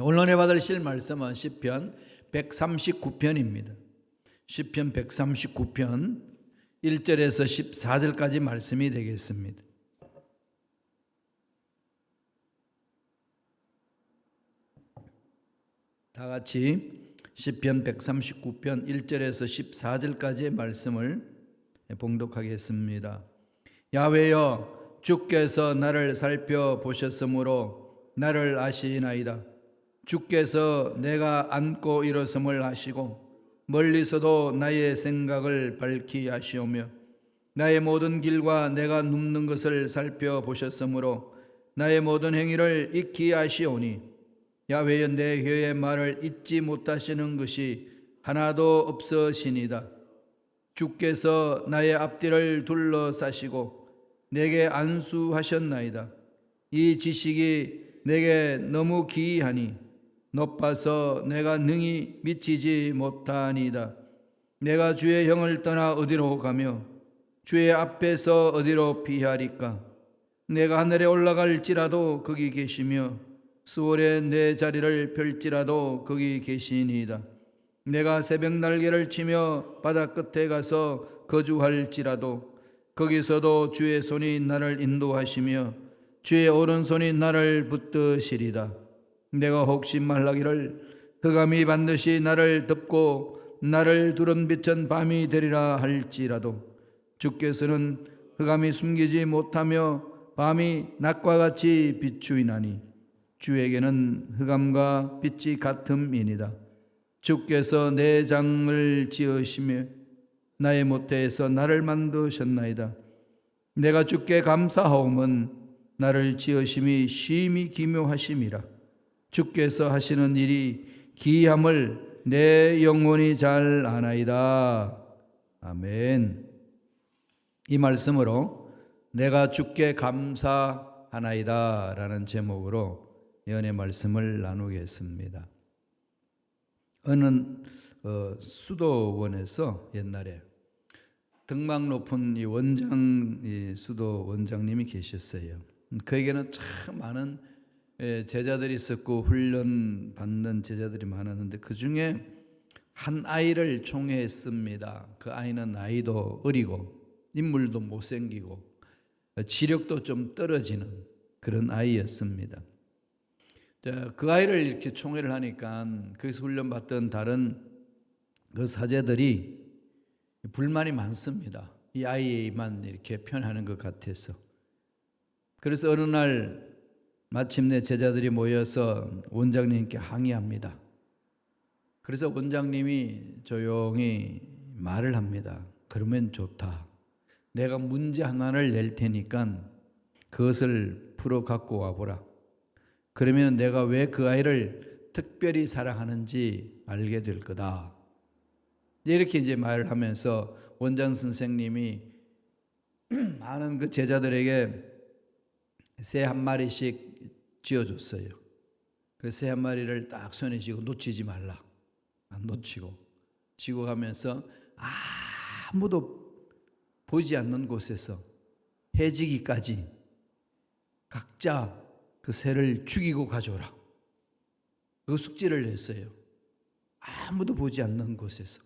오늘 받으실 말씀은 시편 139편입니다. 시편 139편 1절에서 14절까지 말씀이 되겠습니다. 다 같이 시편 139편 1절에서 14절까지의 말씀을 봉독하겠습니다. 야외여 주께서 나를 살펴 보셨으므로 나를 아시나이다. 주께서 내가 안고 일어섬을 하시고 멀리서도 나의 생각을 밝히 하시오며 나의 모든 길과 내가 눕는 것을 살펴보셨으므로 나의 모든 행위를 익히 하시오니 야외여 내 혀의 말을 잊지 못하시는 것이 하나도 없으시니다. 주께서 나의 앞뒤를 둘러싸시고 내게 안수하셨나이다. 이 지식이 내게 너무 기이하니 높아서 내가 능히 미치지 못하니이다. 내가 주의 형을 떠나 어디로 가며 주의 앞에서 어디로 피하리까? 내가 하늘에 올라갈지라도 거기 계시며 수월에 내 자리를 펼지라도 거기 계시니이다. 내가 새벽 날개를 치며 바다 끝에 가서 거주할지라도 거기서도 주의 손이 나를 인도하시며 주의 오른손이 나를 붙드시리다. 내가 혹시 말하기를 흑암이 반드시 나를 덮고 나를 두른 빛은 밤이 되리라 할지라도 주께서는 흑암이 숨기지 못하며 밤이 낮과 같이 비추이나니 주에게는 흑암과 빛이 같음이니다. 주께서 내 장을 지으시며 나의 모태에서 나를 만드셨나이다. 내가 주께 감사하오면 나를 지으심이 심히 기묘하심이라. 주께서 하시는 일이 기함을 내 영혼이 잘 아나이다. 아멘. 이 말씀으로 내가 주께 감사하나이다 라는 제목으로 예언의 말씀을 나누겠습니다. 어느 어, 수도원에서 옛날에 등막 높은 이 원장 이 수도 원장님이 계셨어요. 그에게는 참 많은 예, 제자들이 있었고 훈련 받는 제자들이 많았는데 그 중에 한 아이를 총애했습니다. 그 아이는 나이도 어리고 인물도 못생기고 지력도 좀 떨어지는 그런 아이였습니다. 그 아이를 이렇게 총회를 하니까 거기서 훈련받던 다른 그 사제들이 불만이 많습니다. 이 아이만 이렇게 편하는 것 같아서. 그래서 어느 날 마침내 제자들이 모여서 원장님께 항의합니다. 그래서 원장님이 조용히 말을 합니다. 그러면 좋다. 내가 문제 하나를 낼 테니까 그것을 풀어 갖고 와보라. 그러면 내가 왜 그 아이를 특별히 사랑하는지 알게 될 거다. 이렇게 이제 말을 하면서 원장 선생님이 많은 그 제자들에게 새 한 마리씩 쥐어줬어요. 그새한 마리를 딱 손에 쥐고 놓치지 말라. 안 놓치고 쥐고 가면서 아무도 보지 않는 곳에서 해지기까지 각자 그 새를 죽이고 가져오라. 그 숙제를 냈어요. 아무도 보지 않는 곳에서.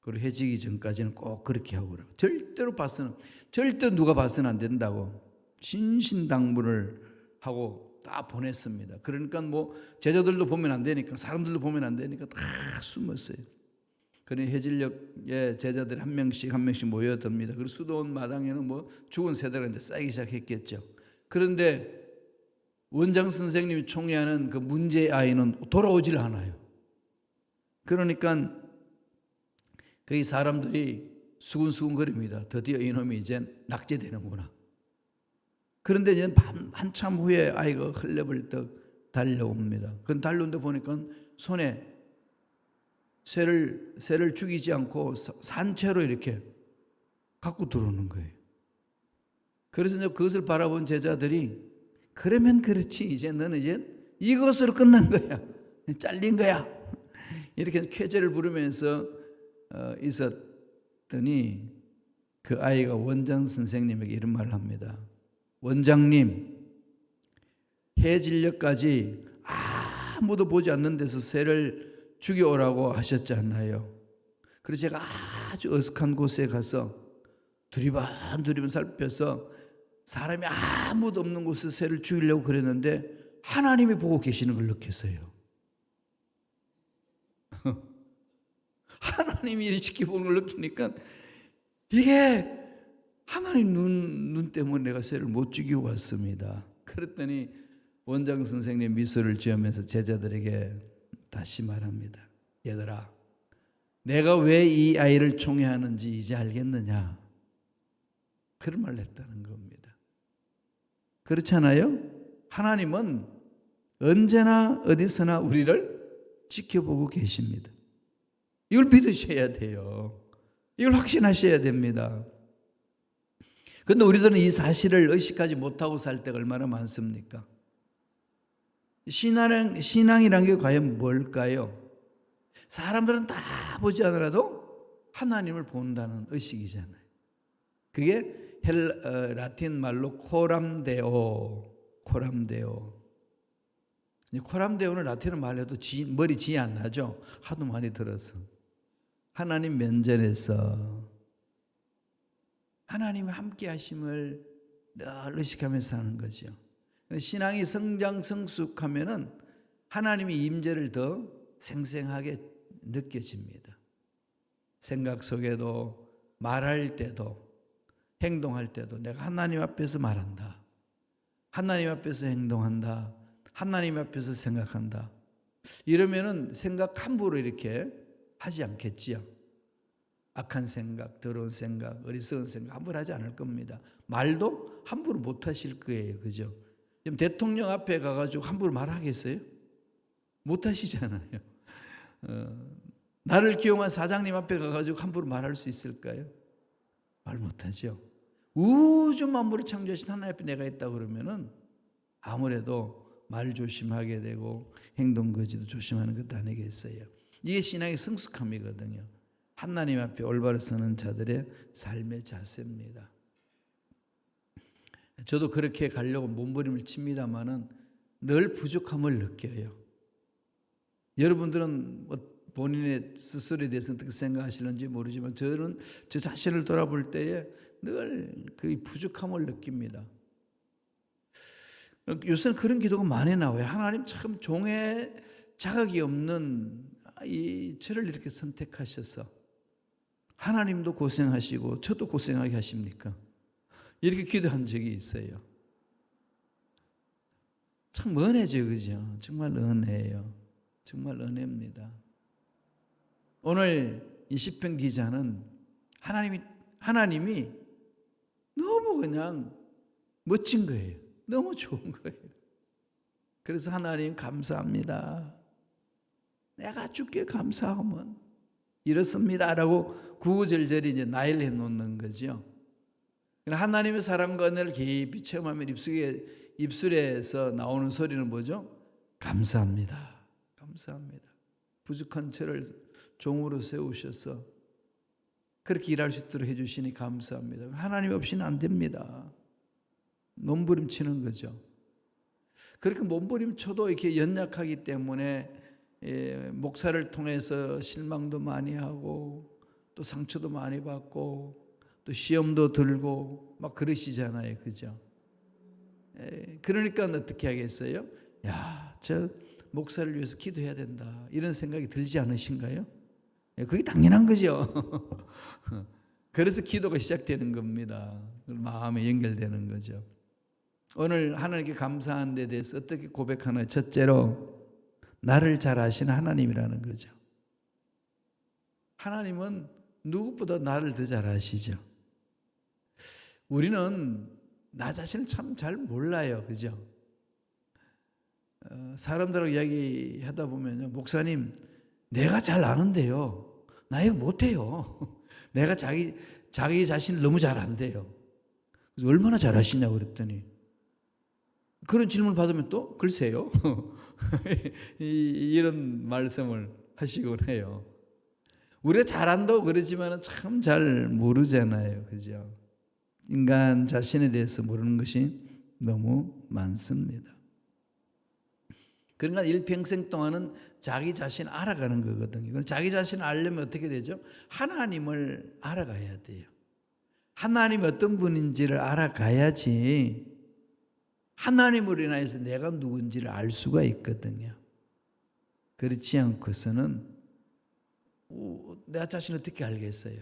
그리고 해지기 전까지는 꼭 그렇게 하고 그래. 절대로 봐서는, 절대 누가 봐서는 안 된다고 신신당부를 하고 다 보냈습니다. 그러니까 뭐 제자들도 보면 안 되니까 사람들도 보면 안 되니까 다 숨었어요. 그런 해질녘에 제자들이 한 명씩 한 명씩 모여듭니다. 그리고 수도원 마당에는 뭐 죽은 새들이 이제 쌓이기 시작했겠죠. 그런데 원장 선생님이 총회하는 그 문제의 아이는 돌아오질 않아요. 그러니까 거기 사람들이 수군수군거립니다. 드디어 이놈이 이제 낙제되는구나. 그런데 이제 한참 후에 아이가 흘려벌떡 달려옵니다. 그 달려온데 보니까 손에 새를, 새를 죽이지 않고 산채로 이렇게 갖고 들어오는 거예요. 그래서 이제 그것을 바라본 제자들이 그러면 그렇지. 이제 너는 이제 이것으로 끝난 거야. 잘린 거야. 이렇게 쾌제를 부르면서 어, 있었더니 그 아이가 원장 선생님에게 이런 말을 합니다. 원장님, 해질녘까지 아무도 보지 않는 데서 새를 죽여오라고 하셨잖아요. 그래서 제가 아주 어색한 곳에 가서 두리번 두리번 살펴서 사람이 아무도 없는 곳에 새를 죽이려고 그랬는데 하나님이 보고 계시는 걸 느꼈어요. 하나님이 지켜보는 걸 느끼니까 이게 하나님 눈, 눈 때문에 내가 새를 못 죽이고 왔습니다. 그랬더니 원장 선생님 미소를 지으면서 제자들에게 다시 말합니다. 얘들아, 내가 왜 이 아이를 총애하는지 이제 알겠느냐? 그런 말을 했다는 겁니다. 그렇잖아요? 하나님은 언제나 어디서나 우리를 지켜보고 계십니다. 이걸 믿으셔야 돼요. 이걸 확신하셔야 됩니다. 근데 우리들은 이 사실을 의식하지 못하고 살 때가 얼마나 많습니까? 신앙, 신앙이란 게 과연 뭘까요? 사람들은 다 보지 않으라도 하나님을 본다는 의식이잖아요. 그게 헬, 어, 라틴 말로 코람데오, 코람데오. 코람데오는 라틴어 말해도 지, 머리 지안 나죠? 하도 많이 들어서. 하나님 면전에서 하나님의 함께 하심을 늘 의식하면서 사는 거죠. 신앙이 성장 성숙하면은 하나님의 임재를 더 생생하게 느껴집니다. 생각 속에도 말할 때도 행동할 때도 내가 하나님 앞에서 말한다. 하나님 앞에서 행동한다. 하나님 앞에서 생각한다. 이러면은 생각 함부로 이렇게 하지 않겠지요. 악한 생각, 더러운 생각, 어리석은 생각 함부로 하지 않을 겁니다. 말도 함부로 못 하실 거예요. 그죠? 지금 대통령 앞에 가가지고 함부로 말하겠어요? 못 하시잖아요. 어, 나를 기용한 사장님 앞에 가가지고 함부로 말할 수 있을까요? 말 못하죠. 우주 만물을 창조하신 하나님 앞에 내가 있다 그러면은 아무래도 말 조심하게 되고 행동 거지도 조심하는 것도 아니겠어요. 이게 신앙의 성숙함이거든요. 하나님 앞에 올바로 서는 자들의 삶의 자세입니다. 저도 그렇게 가려고 몸부림을 칩니다만은 늘 부족함을 느껴요. 여러분들은 뭐 본인의 스스로에 대해서 어떻게 생각하시는지 모르지만 저는 저 자신을 돌아볼 때에 늘 그 부족함을 느낍니다. 요새는 그런 기도가 많이 나와요. 하나님 참 종의 자각이 없는 이 저를 이렇게 선택하셔서 하나님도 고생하시고 저도 고생하게 하십니까? 이렇게 기도한 적이 있어요. 참 은혜죠, 그죠? 정말 은혜예요. 정말 은혜입니다. 오늘 이 시편 기자는 하나님이 하나님이 너무 그냥 멋진 거예요. 너무 좋은 거예요. 그래서 하나님 감사합니다. 내가 주께 감사하면 이렇습니다라고 구구절절히 이제 나열해 놓는 거죠. 하나님의 사랑과 은혜를 깊이 체험하면 입술에, 입술에서 나오는 소리는 뭐죠? 감사합니다. 감사합니다. 부족한 저를 종으로 세우셔서 그렇게 일할 수 있도록 해주시니 감사합니다. 하나님 없이는 안 됩니다. 몸부림치는 거죠. 그렇게 몸부림쳐도 이렇게 연약하기 때문에 예, 목사를 통해서 실망도 많이 하고 또 상처도 많이 받고 또 시험도 들고 막 그러시잖아요. 그죠? 예, 그러니까 어떻게 하겠어요? 야, 저 목사를 위해서 기도해야 된다. 이런 생각이 들지 않으신가요? 예, 그게 당연한 거죠. 그래서 기도가 시작되는 겁니다. 마음에 연결되는 거죠. 오늘 하나님께 감사한 데 대해서 어떻게 고백하나 첫째로 나를 잘 아시는 하나님이라는 거죠. 하나님은 누구보다 나를 더 잘 아시죠. 우리는 나 자신을 참 잘 몰라요. 그죠? 어, 사람들하고 이야기하다 보면 목사님, 내가 잘 아는데요. 나 이거 못해요. 내가 자기, 자기 자신을 너무 잘 안돼요. 그래서 얼마나 잘 아시냐고 그랬더니 그런 질문을 받으면 또 글쎄요. 이런 말씀을 하시곤 해요. 우리가 잘한다고 그러지만 참 잘 모르잖아요. 그죠? 인간 자신에 대해서 모르는 것이 너무 많습니다. 그러니까 일평생 동안은 자기 자신 알아가는 거거든요. 자기 자신 알려면 어떻게 되죠? 하나님을 알아가야 돼요. 하나님이 어떤 분인지를 알아가야지 하나님으로 인하여서 내가 누군지를 알 수가 있거든요. 그렇지 않고서는 오, 내 자신 어떻게 알겠어요?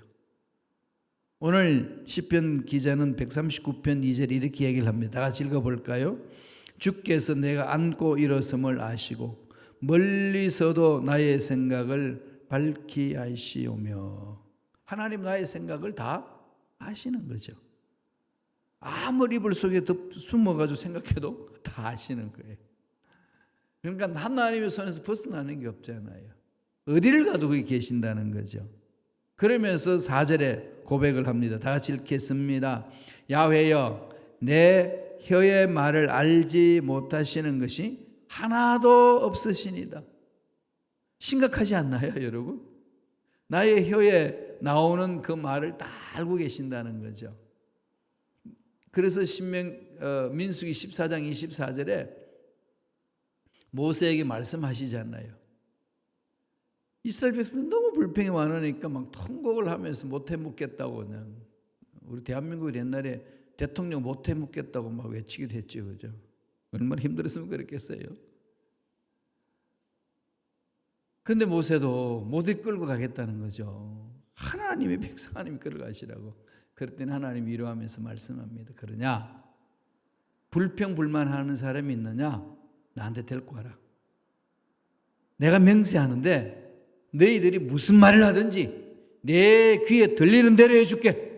오늘 시편 기자는 139편 2절 이렇게 얘기를 합니다. 다 같이 읽어볼까요? 주께서 내가 안고 일어섬을 아시고 멀리서도 나의 생각을 밝히 아시오며 하나님 나의 생각을 다 아시는 거죠. 아무리 이불 속에 숨어가지고 생각해도 다 아시는 거예요. 그러니까 하나님의 손에서 벗어나는 게 없잖아요. 어디를 가도 거기 계신다는 거죠. 그러면서 4절에 고백을 합니다. 다 같이 읽겠습니다. 야훼여 내 혀의 말을 알지 못하시는 것이 하나도 없으시니다. 심각하지 않나요, 여러분? 나의 혀에 나오는 그 말을 다 알고 계신다는 거죠. 그래서 신명 어, 민수기 14장 24절에 모세에게 말씀하시잖아요. 이스라엘 백성들 너무 불평이 많으니까 막 통곡을 하면서 못해 묻겠다고 그냥 우리 대한민국 옛날에 대통령 못해 묻겠다고 막 외치기도 했죠, 그죠? 얼마나 힘들었으면 그랬겠어요. 근데 모세도 못 끌고 가겠다는 거죠. 하나님의 백성 하나님 끌어가시라고. 그랬더니 하나님 위로하면서 말씀합니다. 그러냐? 불평 불만하는 사람이 있느냐? 나한테 데리고 가라. 내가 맹세하는데 너희들이 무슨 말을 하든지 내 귀에 들리는 대로 해줄게.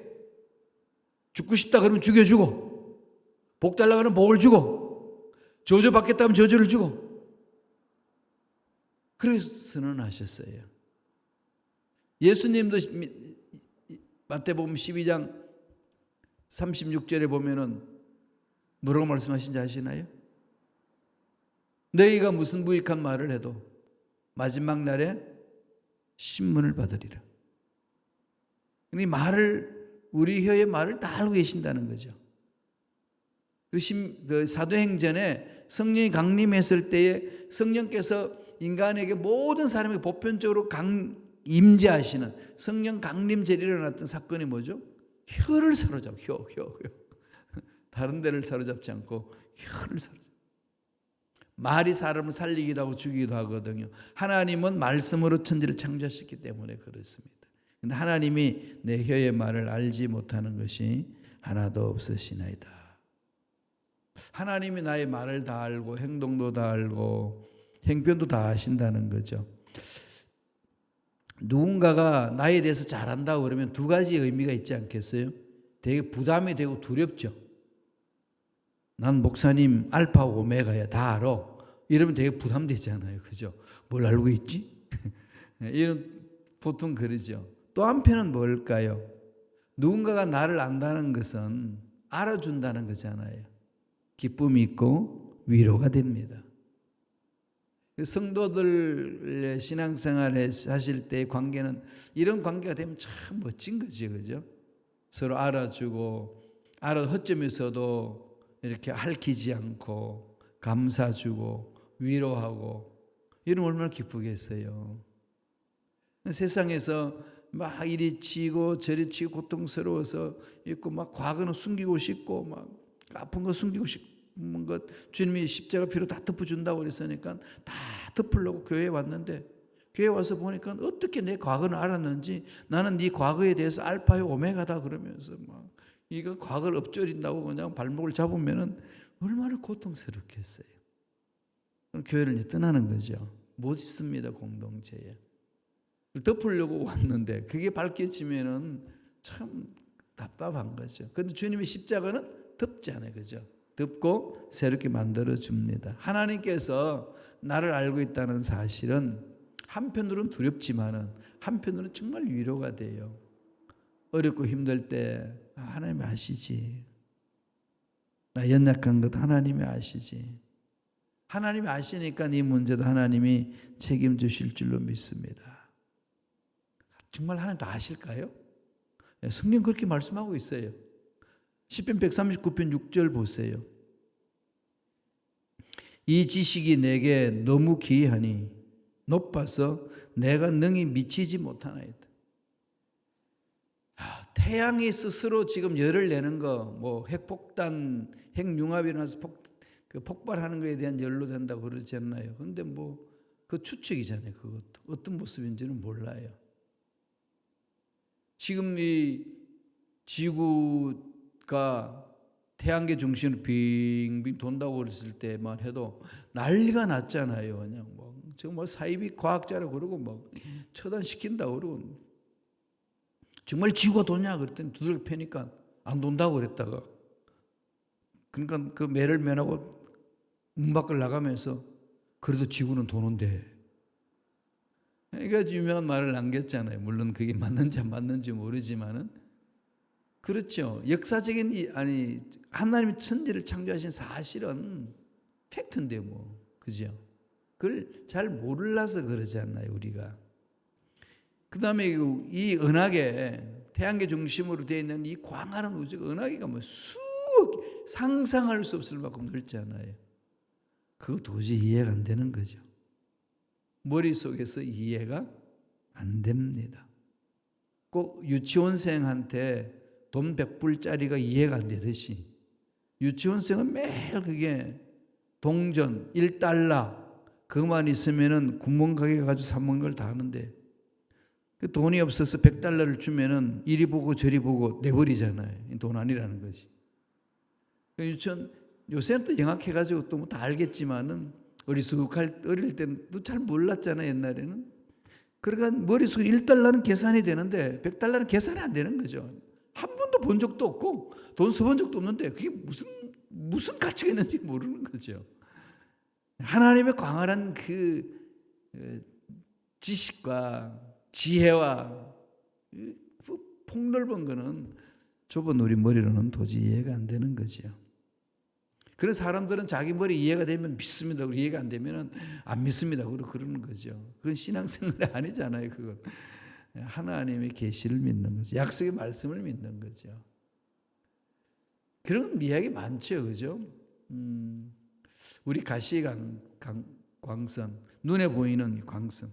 죽고 싶다 그러면 죽여주고 복 달라 그러면 복을 주고 저주 받겠다 하면 저주를 주고 그래서 선언하셨어요. 예수님도 마태복음 12장 36절에 보면은 뭐라고 말씀하신지 아시나요? 너희가 무슨 무익한 말을 해도 마지막 날에 신문을 받으리라. 이 말을 우리 혀의 말을 다 알고 계신다는 거죠. 그 사도행전에 성령이 강림했을 때에 성령께서 인간에게 모든 사람에게 보편적으로 강, 임재하시는 성령 강림절이 일어났던 사건이 뭐죠? 혀를 사로잡, 혀, 혀, 혀. 다른 데를 사로잡지 않고 혀를 사로잡. 말이 사람을 살리기도 하고 죽이기도 하거든요. 하나님은 말씀으로 천지를 창조하셨기 때문에 그렇습니다. 근데 하나님이 내 혀의 말을 알지 못하는 것이 하나도 없으시나이다. 하나님이 나의 말을 다 알고 행동도 다 알고 행편도 다 아신다는 거죠. 누군가가 나에 대해서 잘한다고 그러면 두 가지 의미가 있지 않겠어요? 되게 부담이 되고 두렵죠. 난 목사님 알파 오메가야 다 알아. 이러면 되게 부담되잖아요. 그죠? 뭘 알고 있지? 이런 보통 그러죠. 또 한편은 뭘까요? 누군가가 나를 안다는 것은 알아준다는 거잖아요. 기쁨이 있고 위로가 됩니다. 성도들 신앙생활에 하실 때 관계는 이런 관계가 되면 참 멋진 거지, 그죠? 서로 알아주고, 알아 허점에서도 이렇게 핥히지 않고, 감사 주고, 위로하고, 이런 얼마나 기쁘겠어요. 세상에서 막 이리 치고 저리 치고 고통스러워서 있고 막 과거는 숨기고 싶고 막 아픈 거 숨기고 싶고 것 주님이 십자가 피로 다 덮어준다고 그랬으니까 다 덮으려고 교회에 왔는데 교회 와서 보니까 어떻게 내 과거를 알았는지 나는 네 과거에 대해서 알파의 오메가다 그러면서 막 이거 과거를 엎조린다고 그냥 발목을 잡으면은 얼마나 고통스럽겠어요. 교회를 떠나는 거죠. 못 있습니다 공동체에. 덮으려고 왔는데 그게 밝혀지면은 참 답답한 거죠. 근데 주님의 십자가는 덮지 않아요. 그죠? 덮고 새롭게 만들어 줍니다. 하나님께서 나를 알고 있다는 사실은 한편으로는 두렵지만은 한편으로는 정말 위로가 돼요. 어렵고 힘들 때 아, 하나님이 아시지. 나 연약한 것 하나님이 아시지. 하나님이 아시니까 이 문제도 하나님이 책임지실 줄로 믿습니다. 정말 하나님 다 아실까요? 예, 성경 그렇게 말씀하고 있어요. 10편 139편 6절 보세요. 이 지식이 내게 너무 귀하니 높아서 내가 능히 미치지 못하나이다. 아, 태양이 스스로 지금 열을 내는 거, 뭐 핵폭탄, 핵융합이 일어나서 폭, 그 폭발하는 거에 대한 열로 된다고 그러지 않나요? 근데 뭐 그 추측이잖아요. 그것도 어떤 모습인지는 몰라요. 지금 이 지구가 태양계 중심으로 빙빙 돈다고 그랬을 때만 해도 난리가 났잖아요. 그냥 뭐 지금 뭐 사이비 과학자라 그러고 막 처단시킨다 그러고 정말 지구가 도냐 그랬더니 두들 패니까 안 돈다고 그랬다가 그러니까 그 매를 면하고 문 밖을 나가면서 그래도 지구는 도는데 그러니까 유명한 말을 남겼잖아요. 물론 그게 맞는지 안 맞는지 모르지만은 그렇죠. 역사적인 이- 아니 하나님이 천지를 창조하신 사실은 팩트인데 뭐 그죠? 그걸 잘 몰라서 그러지 않나요 우리가? 그 다음에 이 은하계 태양계 중심으로 되어 있는 이 광활한 우주가 은하계가 뭐 수억 상상할 수 없을 만큼 넓잖아요. 그거 도저히 이해가 안 되는 거죠. 머릿속에서 이해가 안 됩니다. 꼭 유치원생한테 돈 100불짜리가 이해가 안 되듯이 유치원생은 매일 그게 동전 1달러 그것만 있으면은 구멍 가게 가지고 사 먹는 걸 다 하는데 그 돈이 없어서 100달러를 주면은 이리 보고 저리 보고 내버리잖아요. 돈 아니라는 거지. 그 유치원 요새는 또 영악해 가지고 또 다 알겠지만은 어리숙할 어릴 때는 또 잘 몰랐잖아 옛날에는. 그러니까 머릿속에 1달러는 계산이 되는데 100달러는 계산이 안 되는 거죠. 한 번도 본 적도 없고 돈 써본 적도 없는데 그게 무슨 무슨 가치가 있는지 모르는 거죠. 하나님의 광활한 그 어, 지식과 지혜와 그 폭넓은 거는 좁은 우리 머리로는 도저히 이해가 안 되는 거죠. 그런 사람들은 자기 머리 이해가 되면 믿습니다. 이해가 안 되면 안 믿습니다. 그러는 거죠. 그건 신앙생활이 아니잖아요. 그건 하나님의 계시를 믿는 거죠. 약속의 말씀을 믿는 거죠. 그런 이야기 많죠, 그죠? 음, 우리 가시관 광선 눈에 보이는 광선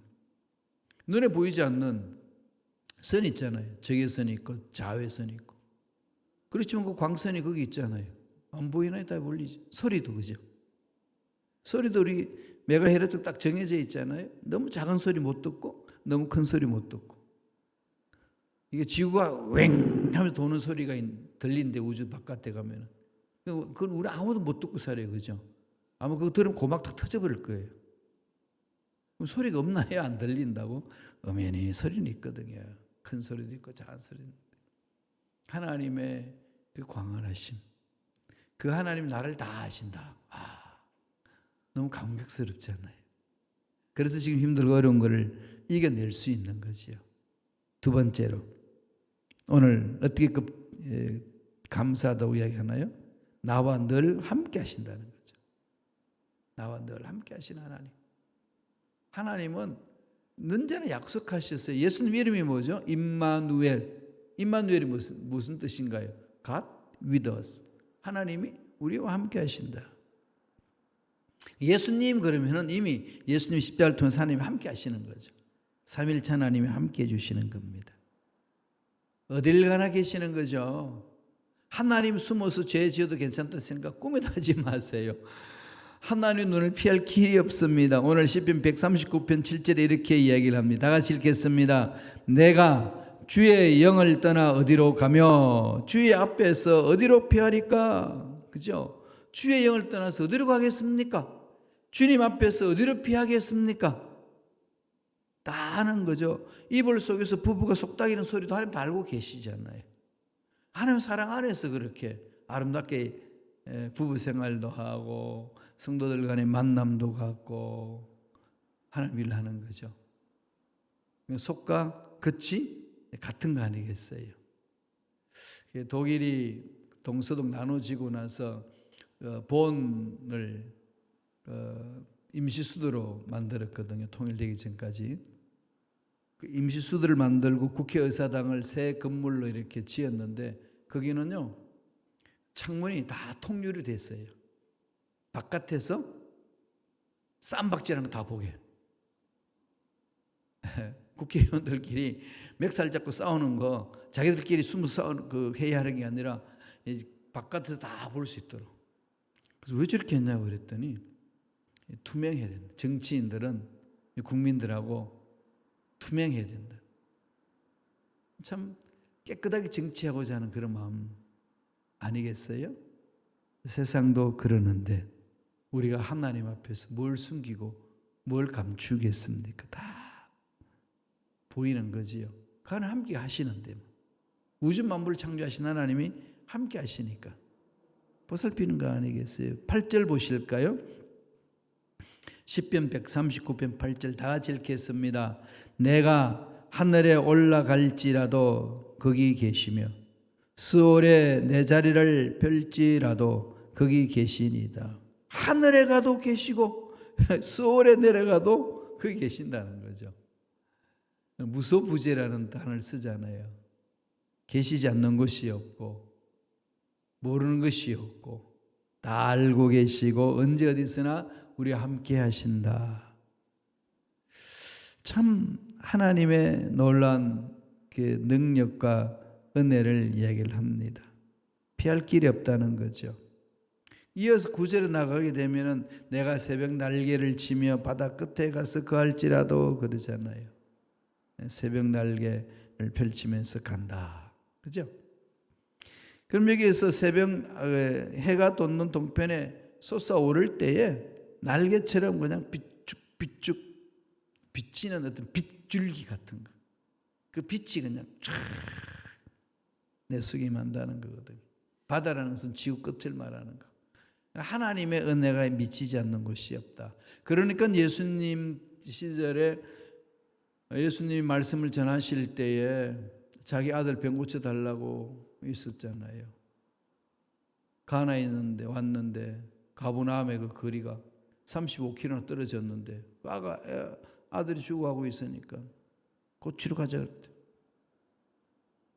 눈에 보이지 않는 선 있잖아요. 적외선이 있고 자외선이 있고 그렇지만 그 광선이 거기 있잖아요. 안 보이나요? 다 보이지. 소리도 그죠? 소리도 우리 메가헤르츠 딱 정해져 있잖아요. 너무 작은 소리 못 듣고 너무 큰 소리 못 듣고 이게 지구가 웽 하면서 도는 소리가 들린데 우주 바깥에 가면은 그건 우리 아무도 못 듣고 살아요. 그죠? 아마 그거 들으면 고막 다 터져버릴 거예요. 소리가 없나요? 안 들린다고? 엄연히 소리는 있거든요. 큰 소리도 있고 작은 소리도. 하나님의 그 광활하심. 그 하나님 나를 다 아신다. 아, 너무 감격스럽잖아요. 그래서 지금 힘들고 어려운 거를 이겨낼 수 있는 거지요. 두 번째로 오늘 어떻게 그 예, 감사하다고 이야기하나요? 나와 늘 함께 하신다는 거죠. 나와 늘 함께 하신 하나님. 하나님은 언제나 약속하셨어요. 예수님 이름이 뭐죠? 임마누엘. 임마누엘이 무슨 무슨 뜻인가요? God with us. 하나님이 우리와 함께 하신다. 예수님 그러면은 이미 예수님 십자가를 통해서 하나님이 함께 하시는 거죠. 삼일차 하나님이 함께 해 주시는 겁니다. 어딜 가나 계시는 거죠. 하나님 숨어서 죄 지어도 괜찮다 생각 꿈에도 하지 마세요. 하나님 눈을 피할 길이 없습니다. 오늘 시편 139편 7절에 이렇게 이야기를 합니다. 다 같이 읽겠습니다. 내가 주의 영을 떠나 어디로 가며 주의 앞에서 어디로 피하리까? 그죠? 주의 영을 떠나서 어디로 가겠습니까? 주님 앞에서 어디로 피하겠습니까? 다 하는 거죠. 이불 속에서 부부가 속닥이는 소리도 하나님 다 알고 계시잖아요. 하나님 사랑 안에서 그렇게 아름답게 부부 생활도 하고 성도들 간의 만남도 갖고 하나님 일을 하는 거죠. 속과 끝이 같은 거 아니겠어요? 독일이 동서독 나눠지고 나서 어, 본을 어, 임시 수도로 만들었거든요. 통일되기 전까지. 그 임시 수도를 만들고 국회의사당을 새 건물로 이렇게 지었는데 거기는요 창문이 다 통유리 됐어요. 바깥에서 쌈박질하는 거 다 보게. 국회의원들끼리 멱살 잡고 싸우는 거 자기들끼리 숨어 싸우는 그 회의하는 게 아니라 이 바깥에서 다 볼 수 있도록. 그래서 왜 저렇게 했냐고 그랬더니 투명해야 된다. 정치인들은 국민들하고 투명해야 된다. 참 깨끗하게 정치하고자 하는 그런 마음 아니겠어요? 세상도 그러는데 우리가 하나님 앞에서 뭘 숨기고 뭘 감추겠습니까? 다 보이는 거지요. 그 하나님 함께 하시는데 뭐. 우주 만물을 창조하신 하나님이 함께 하시니까 보살피는 거 아니겠어요? 8절 보실까요? 10편 139편 8절 다 같이 읽겠습니다. 내가 하늘에 올라갈지라도 거기 계시며 스올에 내 자리를 펼지라도 거기 계시니다. 하늘에 가도 계시고 스올에 내려가도 거기 계신다는 거죠. 무소부재라는 단어를 쓰잖아요. 계시지 않는 것이 없고 모르는 것이 없고 다 알고 계시고 언제 어디서나 우리와 함께 하신다. 참 하나님의 놀란 그 능력과 은혜를 이야기를 합니다. 피할 길이 없다는 거죠. 이어서 구절에 나가게 되면은 내가 새벽 날개를 치며 바다 끝에 가서 거할지라도 그러잖아요. 새벽 날개를 펼치면서 간다. 그죠? 그럼 여기에서 새벽 어, 해가 돋는 동편에 솟아오를 때에 날개처럼 그냥 비쭉비쭉 비치는 어떤 빗줄기 같은 거. 그 빛이 그냥 내 속에 만다는 거거든. 바다라는 것은 지구 끝을 말하는 거. 하나님의 은혜가 미치지 않는 곳이 없다. 그러니까 예수님 시절에 예수님이 말씀을 전하실 때에 자기 아들 병 고쳐 달라고 있었잖아요. 가나에 있는데 왔는데 가보나움의 그 거리가 35km 떨어졌는데 아가 아들이 죽어가고 있으니까 고치러 가자 그랬대.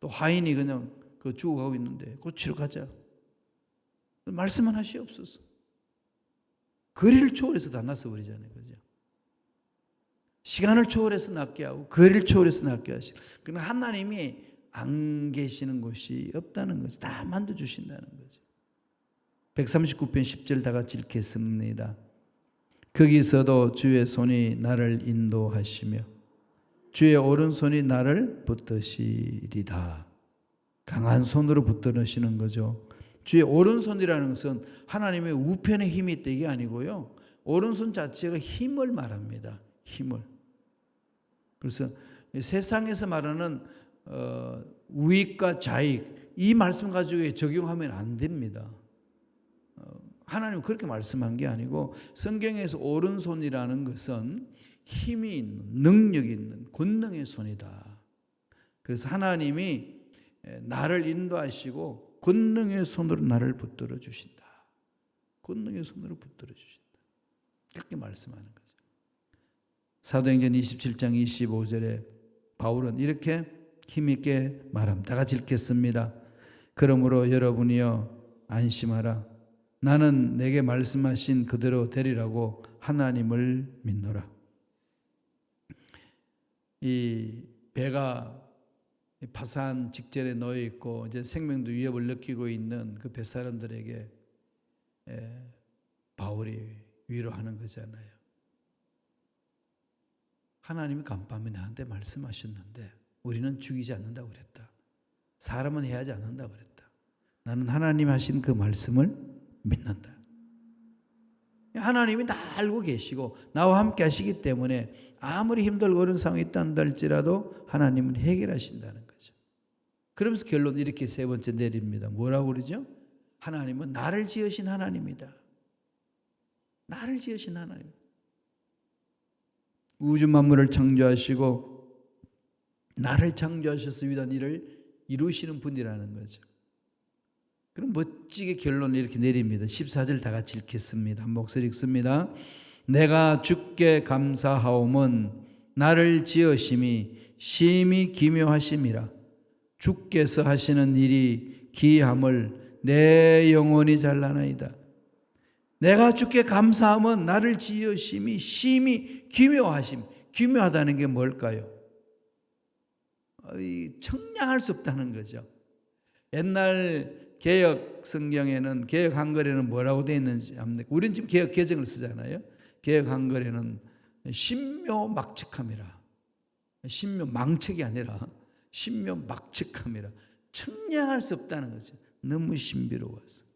또 화인이 그냥 그 죽어가고 있는데 고치러 가자. 말씀은 하시옵소서. 거리를 초월해서 다 나서 버리잖아요. 그죠? 시간을 초월해서 낫게 하고 거리를 초월해서 낫게 하시고 그러나 하나님이 안 계시는 곳이 없다는 거죠. 다 만들어 주신다는 거죠. 139편 10절 다 같이 읽겠습니다. 거기서도 주의 손이 나를 인도하시며 주의 오른손이 나를 붙드시리다. 강한 손으로 붙드시는 거죠. 주의 오른손이라는 것은 하나님의 우편의 힘이 있다 이게 아니고요. 오른손 자체가 힘을 말합니다. 힘을. 그래서 세상에서 말하는 어, 우익과 좌익 이 말씀 가지고 적용하면 안 됩니다. 어, 하나님 그렇게 말씀한 게 아니고 성경에서 오른손이라는 것은 힘이 있는 능력이 있는 권능의 손이다. 그래서 하나님이 나를 인도하시고 권능의 손으로 나를 붙들어 주신다. 권능의 손으로 붙들어 주신다. 그렇게 말씀하는 거죠. 사도행전 27장 25절에 바울은 이렇게 힘있게 말합니다. 다 같이 읽겠습니다. 그러므로 여러분이여 안심하라. 나는 내게 말씀하신 그대로 되리라고 하나님을 믿노라. 이 배가 파산 직전에 놓여 있고 이제 생명도 위협을 느끼고 있는 그 뱃사람들에게 바울이 위로하는 거잖아요. 하나님이 간밤에 나한테 말씀하셨는데 우리는 죽이지 않는다고 그랬다. 사람은 해하지 않는다고 그랬다. 나는 하나님 하신 그 말씀을 믿는다. 하나님이 다 알고 계시고 나와 함께 하시기 때문에 아무리 힘들고 어려운 상황이 있다 할지라도 하나님은 해결하신다는 거죠. 그러면서 결론 이렇게 세 번째 내립니다. 뭐라고 그러죠? 하나님은 나를 지으신 하나님이다. 나를 지으신 하나님. 우주 만물을 창조하시고 나를 창조하셔서 위대한 일을 이루시는 분이라는 거죠. 그럼 멋지게 결론을 이렇게 내립니다. 14절 다 같이 읽겠습니다. 한 목소리 읽습니다. 내가 주께 감사하옴은 나를 지으심이 심히 기묘하심이라. 주께서 하시는 일이 기함을 내 영혼이 잘라나이다. 내가 주께 감사하면 나를 지으심이 심히 기묘하심. 기묘하다는 게 뭘까요? 이 청량할 수 없다는 거죠. 옛날 개혁 성경에는 개혁 한글에는 뭐라고 되어 있는지 압니까? 우리는 지금 개혁 개정을 쓰잖아요. 개혁 한글에는 신묘 막측함이라. 신묘 망측이 아니라 신묘 막측함이라. 청량할 수 없다는 거죠. 너무 신비로워서.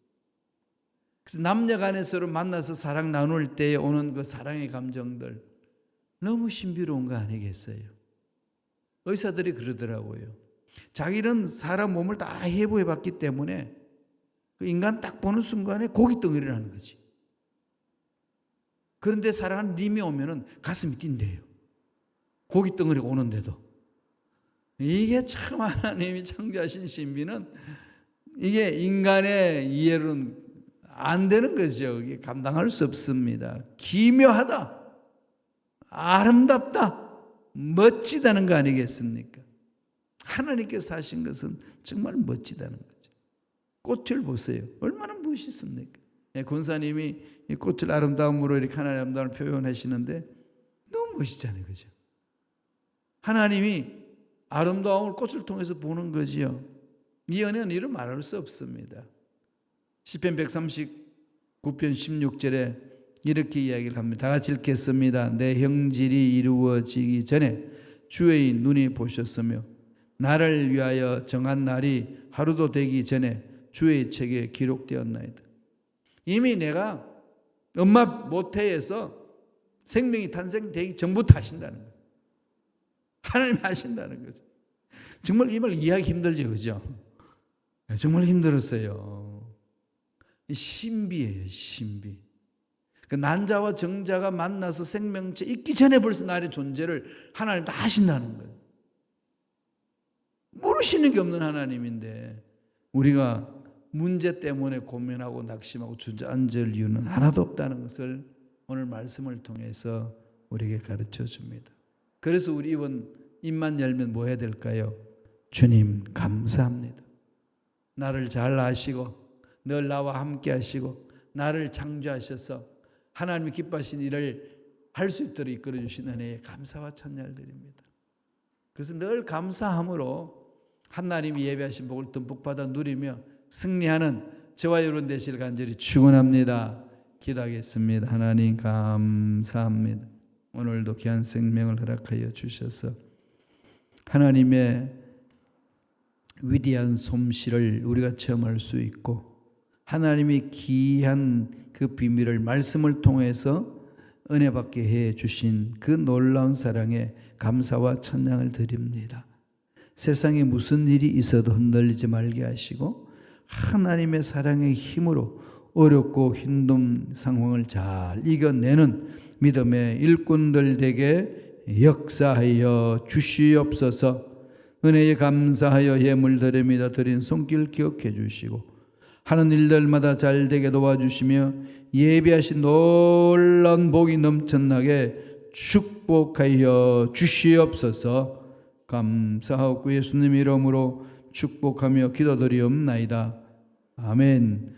그래서 남녀 간에 서로 만나서 사랑 나눌 때에 오는 그 사랑의 감정들 너무 신비로운 거 아니겠어요? 의사들이 그러더라고요. 자기는 사람 몸을 다 해부해 봤기 때문에 그 인간 딱 보는 순간에 덩어리라는 거지. 그런데 사랑하는 님이 오면은 가슴이 뛴대요. 고기 덩어리가 오는데도. 이게 참 하나님이 창조하신 신비는 이게 인간의 이해로는 안 되는 거죠. 이게 감당할 수 없습니다. 기묘하다. 아름답다. 멋지다는 거 아니겠습니까? 하나님께서 하신 것은 정말 멋지다는 거죠. 꽃을 보세요. 얼마나 멋있습니까? 예, 권사님이 이 꽃을 아름다움으로 이렇게 하나님의 아름다움을 표현하시는데 너무 멋있잖아요. 그죠? 하나님이 아름다움을 꽃을 통해서 보는 거지요. 이 은혜는 이루 말할 수 없습니다. 시편 139편 16절에 이렇게 이야기를 합니다. 다 같이 읽겠습니다. 내 형질이 이루어지기 전에 주의 눈이 보셨으며 나를 위하여 정한 날이 하루도 되기 전에 주의 책에 기록되었나이다. 이미 내가 엄마 모태에서 생명이 탄생되기 전부터 하신다는 거예요. 하나님이 하신다는 거죠. 정말 이 말 이해하기 힘들죠, 그죠? 네, 정말 힘들었어요. 신비예요, 신비. 그 난자와 정자가 만나서 생명체 있기 전에 벌써 나의 존재를 하나님 다 하신다는 거예요. 모르시는 게 없는 하나님인데 우리가 문제 때문에 고민하고 낙심하고 주저앉을 이유는 하나도 없다는 것을 오늘 말씀을 통해서 우리에게 가르쳐 줍니다. 그래서 우리 이번 입만 열면 뭐 해야 될까요? 주님 감사합니다. 나를 잘 아시고 늘 나와 함께 하시고 나를 창조하셔서 하나님이 기뻐하신 일을 할 수 있도록 이끌어 주신 은혜에 감사와 찬양을 드립니다. 그래서 늘 감사함으로 하나님이 예배하신 복을 듬뿍 받아 누리며 승리하는 저와 여러분 되실 간절히 축원합니다. 기도하겠습니다. 하나님 감사합니다. 오늘도 귀한 생명을 허락하여 주셔서 하나님의 위대한 솜씨를 우리가 체험할 수 있고 하나님이 귀한 그 비밀을 말씀을 통해서 은혜 받게 해 주신 그 놀라운 사랑에 감사와 찬양을 드립니다. 세상에 무슨 일이 있어도 흔들리지 말게 하시고 하나님의 사랑의 힘으로 어렵고 힘든 상황을 잘 이겨내는 믿음의 일꾼들 되게 역사하여 주시옵소서 은혜에 감사하여 예물 드립니다 드린 손길 기억해 주시고 하는 일들마다 잘 되게 도와주시며 예비하신 놀라운 복이 넘쳐나게 축복하여 주시옵소서 감사하고 예수님 이름으로 축복하며 기도드리옵나이다. 아멘.